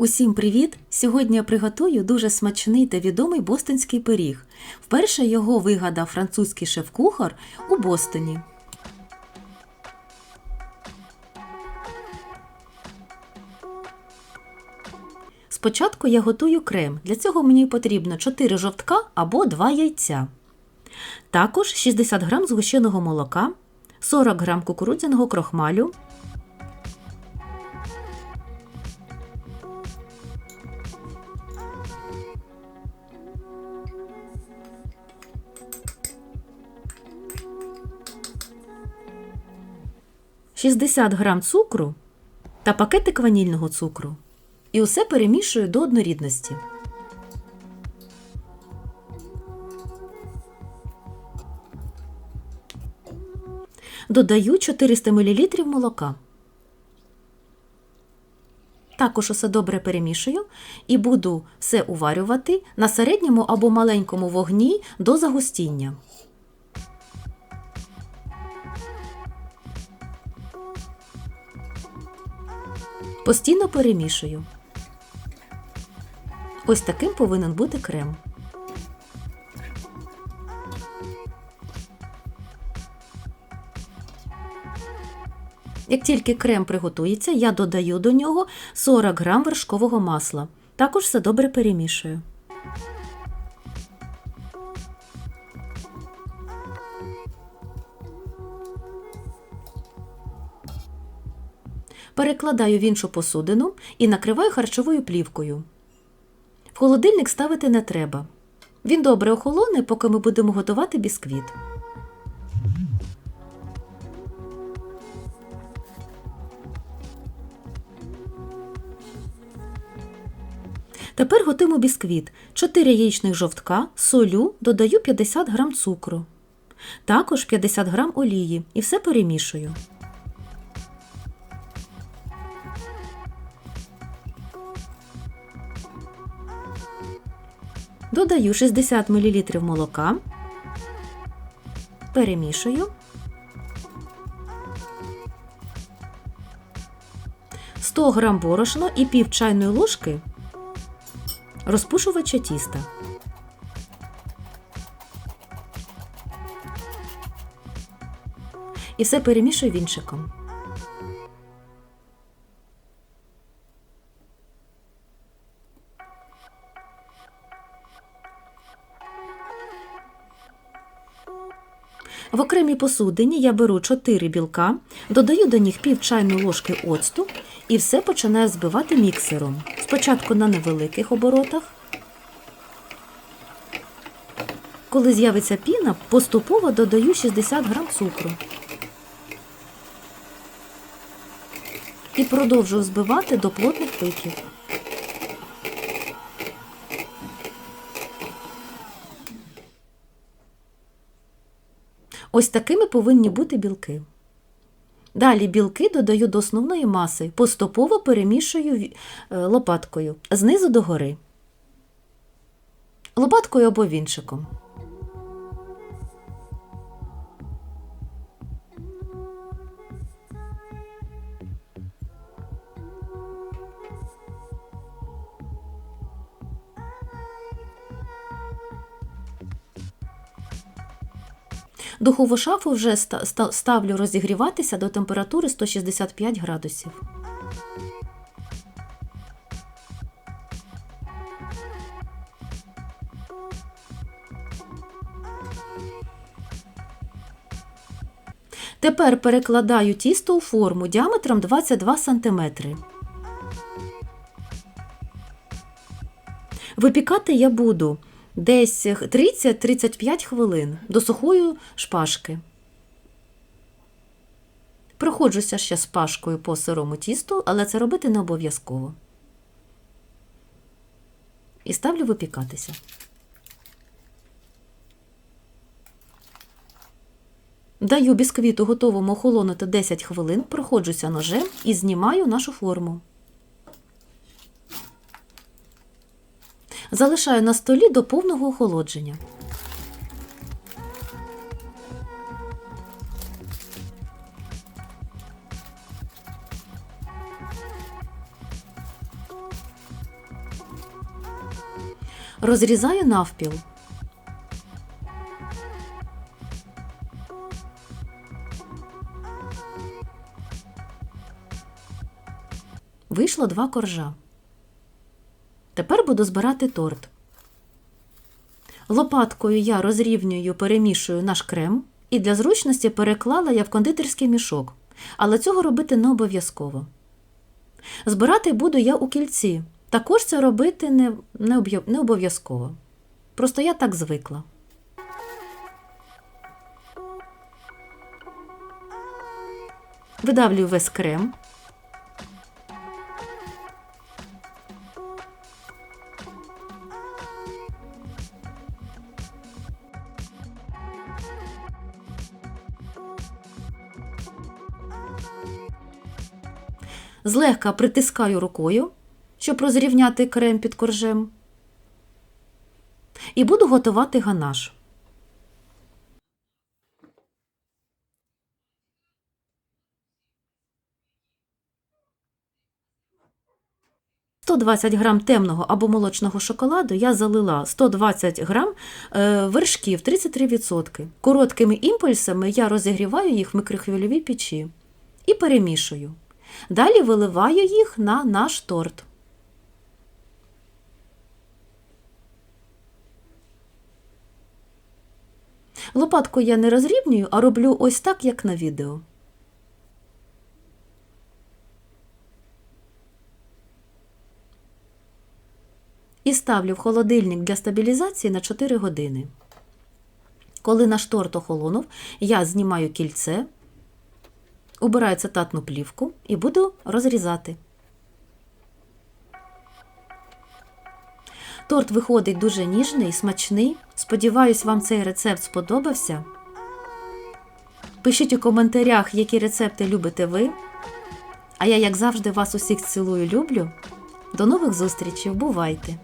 Усім привіт! Сьогодні я приготую дуже смачний та відомий бостонський пиріг. Вперше його вигадав французький шеф-кухар у Бостоні. Спочатку я готую крем. Для цього мені потрібно 4 жовтка або 2 яйця. Також 60 г згущеного молока, 40 г кукурудзяного крохмалю, – 60 грам цукру та пакетик ванільного цукру. І усе перемішую до однорідності. Додаю 400 мл молока. Також усе добре перемішую і буду все уварювати на середньому або маленькому вогні до загустіння. Постійно перемішую. Ось таким повинен бути крем. Як тільки крем приготується, я додаю до нього 40 г вершкового масла. Також все добре перемішую. Перекладаю в іншу посудину і накриваю харчовою плівкою. В холодильник ставити не треба. Він добре охолоне, поки ми будемо готувати бісквіт. Тепер готуємо бісквіт. 4 яєчних жовтка, солю, додаю 50 г цукру. Також 50 г олії і все перемішую. Додаю 60 мл молока, перемішую. 100 г борошна і пів чайної ложки розпушувача тіста. І все перемішую вінчиком. В окремій посудині я беру 4 білка, додаю до них пів чайної ложки оцту і все починаю збивати міксером. Спочатку на невеликих оборотах. Коли з'явиться піна, поступово додаю 60 грам цукру. І продовжую збивати до плотних пиків. Ось такими повинні бути білки. Далі білки додаю до основної маси, поступово перемішую е, лопаткою знизу до гори. Лопаткою або вінчиком. Духову шафу вже ставлю розігріватися до температури 165 градусів. Тепер перекладаю тісто у форму діаметром 22 см. Випікати я буду десь 30-35 хвилин до сухої шпажки. Проходжуся ще з пашкою по сирому тісту, але це робити не обов'язково. І ставлю випікатися. Даю бісквіту готовому охолонути 10 хвилин, проходжуся ножем і знімаю нашу форму. Залишаю на столі до повного охолодження. Розрізаю навпіл. Вийшло два коржа. Тепер буду збирати торт. Лопаткою я розрівнюю, перемішую наш крем і для зручності переклала я в кондитерський мішок, але цього робити не обов'язково. Збирати буду я у кільці. Також це робити не, не, обов'язково. Просто я так звикла. Видавлюю весь крем. Злегка притискаю рукою, щоб розрівняти крем під коржем. І буду готувати ганаш. «120 грам темного або молочного шоколаду я залила 120 грам е, вершків 33%. Короткими імпульсами я розігріваю їх в мікрохвильовій печі і перемішую. Далі виливаю їх на наш торт. Лопатку я не розрівнюю, а роблю ось так, як на відео. І ставлю в холодильник для стабілізації на 4 години. Коли наш торт охолонув, я знімаю кільце, убираю цитатну плівку і буду розрізати. Торт виходить дуже ніжний, смачний. Сподіваюсь, вам цей рецепт сподобався. Пишіть у коментарях, які рецепти любите ви. А я, як завжди, вас усіх цілую, люблю. До нових зустрічей, бувайте!